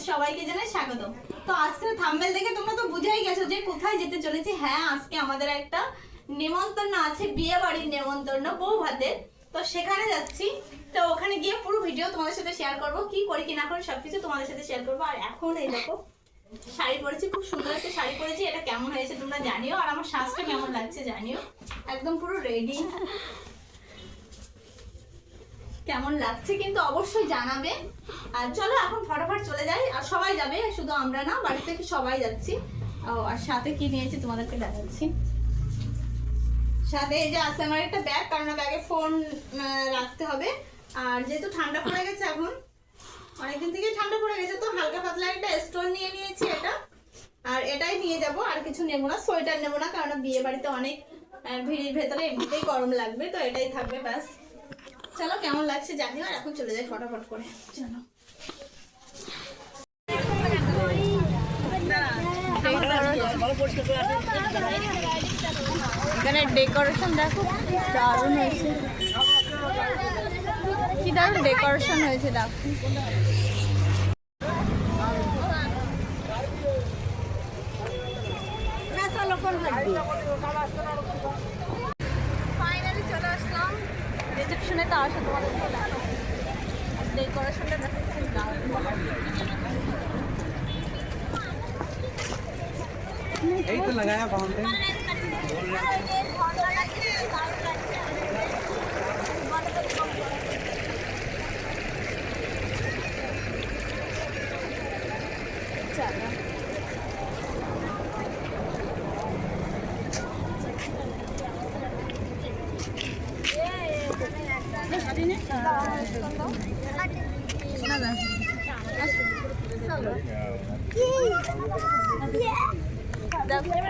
তোমাদের সবাইকে জানাই স্বাগত তো আজকের থাম্বেল দেখে তোমরা তো বুঝেই গেছো যে কোথায় যেতে চলেছি। হ্যাঁ আজকে আমাদের একটা নেমন্তন্ন আছে বিয়ে বাড়ির নেমন্তন্ন বউ ভাতের তো সেখানে যাচ্ছি। তো ওখানে গিয়ে পুরো ভিডিও তোমাদের সাথে শেয়ার করব, কি করি, কি না করি, সবকিছু তোমাদের সাথে শেয়ার করব। আর এখন এই দেখো, শাড়ি পরেছি, খুব সুন্দর একটা শাড়ি পরেছি। এটা কেমন হয়েছে তোমরা জানিও, আর আমার শ্বাসটা কেমন লাগছে জানিও। একদম পুরো রেডি কেমন লাগছে কিন্তু অবশ্যই জানাবে। আর চলো এখন ফটাফট চলে যাই আর সবাই যাবে শুধু আমরা না বাড়ি থেকে সবাই যাচ্ছি। ও, আর সাথে কি নিয়েছি তোমাদেরকে দেখাচ্ছি। সাথে এই যে আছে আমার একটা ব্যাগ কারণ ব্যাগে ফোন রাখতে হবে। আর যেহেতু ঠান্ডা পড়ে গেছে এখন অনেকদিন থেকে ঠান্ডা পড়ে গেছে তো হালকা পাতলা একটা স্টোন নিয়ে নিয়েছি এটা। আর এটাই নিয়ে যাব আর কিছু নেব না সোয়েটার নেব না কারণ বিয়ে বাড়িতে অনেক ভিড়ির ভেতরে এমনিতেই গরম লাগবে তো এটাই থাকবে ব্যাস। চলো কেমন লাগছে জানিও আর এখন চলে যাই ফটাফট করে। চলো। এখানে ডেকোরেশন দেখো দারুণ হয়েছে। কি দারুণ ডেকোরেশন হয়েছে দেখো। ফাইনালি চলে আসলাম তো আসা তোমাদের ডেকোরেশনটা লাগায় দারুণ 一、二、三。等会儿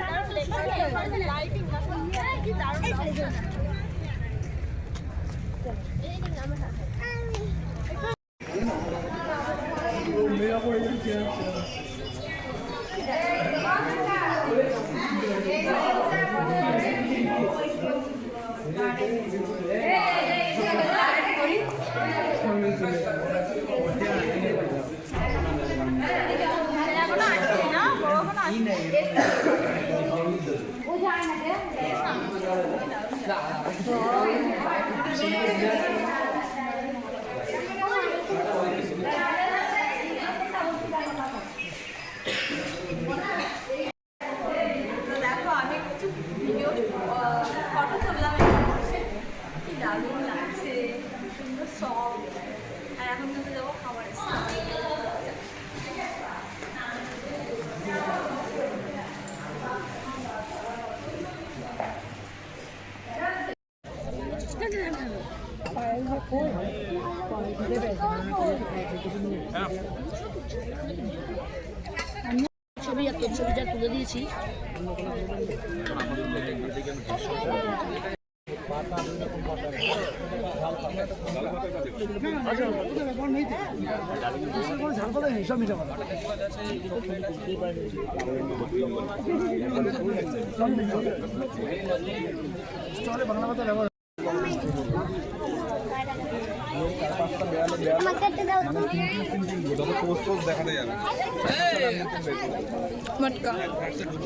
等，一个，我今天也来了。啊，好。ছবি ছবিটা তুলে দিয়েছি। টোস্ট দেখাতে যাবে মটকা ফুচকা খাচ্ছি এখন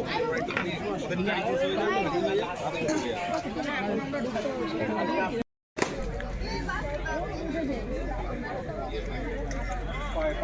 ফুচকা দারুণ হয়েছে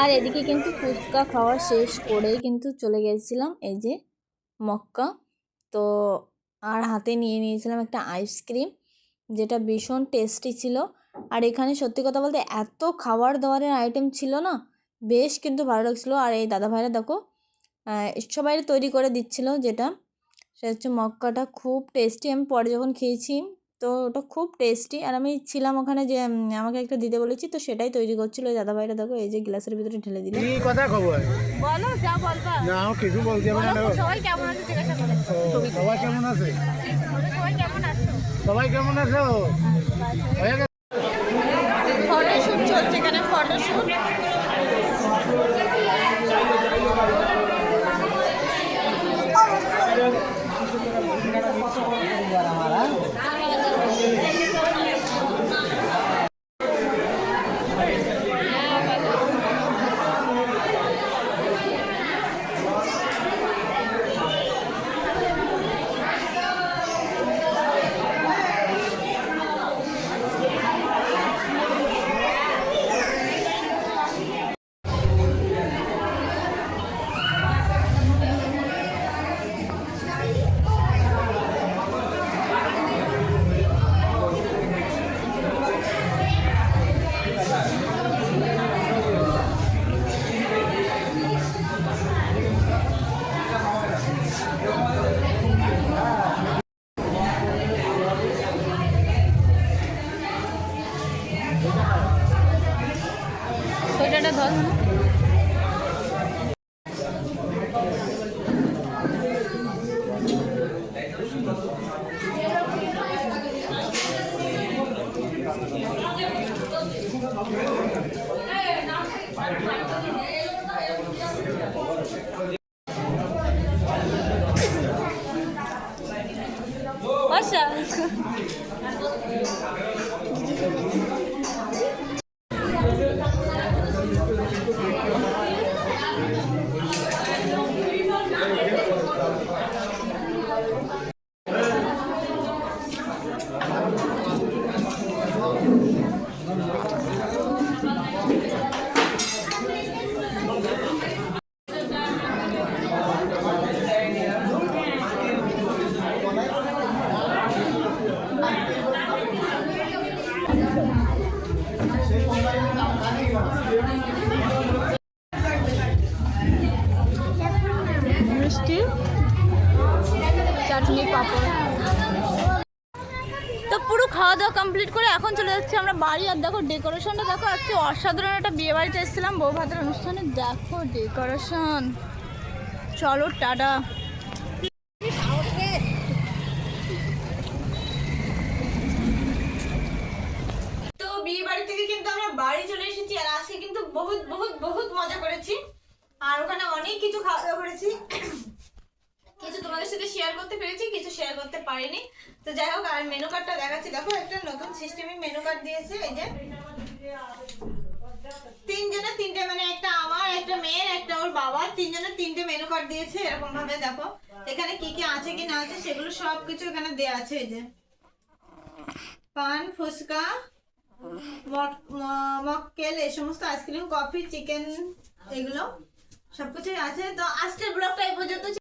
আর এদিকে কিন্তু ফুচকা খাওয়া শেষ করেই কিন্তু চলে গেছিলাম, এই যে মক্কা। তো আর হাতে নিয়ে নিয়েছিলাম একটা আইসক্রিম যেটা ভীষণ টেস্টি ছিল। আর এখানে সত্যি কথা বলতে এত খাবার দাবারের আইটেম ছিল না, বেশ কিন্তু ভালো লাগছিল। আর এই দাদা ভাইরা দেখো সবাই তৈরি করে দিচ্ছিল যেটা, সেটা হচ্ছে মক্কাটা খুব টেস্টি আমি পরে যখন খেয়েছি তো ওটা খুব টেস্টি। আর আমি ছিলাম ওখানে যে আমাকে একটা দিতে বলেছি তো সেটাই তৈরি করছিল। দাদা ভাইটা দেখো এই যে গ্লাসের ভিতরে ঢেলে দিল। কি কথা খবর? বলো যা বলবা। না আমি কিছু বলতে হবে না সবাই কেমন আছে জিজ্ঞাসা করে। সবাই কেমন আছে? সবাই কেমন আছো? সবাই কেমন আছো? Thank you. খাওয়া দাওয়া কমপ্লিট করে এখন চলে যাচ্ছি আমরা বাড়ি। আর দেখো ডেকোরেশনটা দেখো, আজকে অসাধারণ একটা বিয়ে বাড়িতে এসেছিলাম, বউ ভাতের অনুষ্ঠানে। দেখো ডেকোরেশন চলো, টাটা। তো থেকে কিন্তু আমরা বাড়ি চলে এসেছি, আর কিন্তু বহুত বহুত বহুত মজা করেছি। আর ওখানে অনেক কিছু খাওয়া দাওয়া করেছি। শেয়ার করতে পেরেছি, কিছু শেয়ার করতে পারিনি। তো যাই হোক, আর মেনু কার্ডটা দেখাচ্ছি। দেখো, একটা নতুন সিস্টেমে মেনু কার্ড দিয়েছে, এই যে। তিনজনে তিনটে মানে একটা আমার, একটা মেয়ের, একটা ওর বাবার, তিনজনে তিনটে মেনু কার্ড দিয়েছে এরকম ভাবে দেখো। এখানে কি কি আছে, কি না আছে, সেগুলো সব কিছু এখানে দেওয়া আছে, এই যে। পান, ফুচকা, মক- মক্কেল, এই সমস্ত আইসক্রিম কফি চিকেন এগুলো সবকিছুই আছে। তো আজকের ব্লগটা এই পর্যন্ত।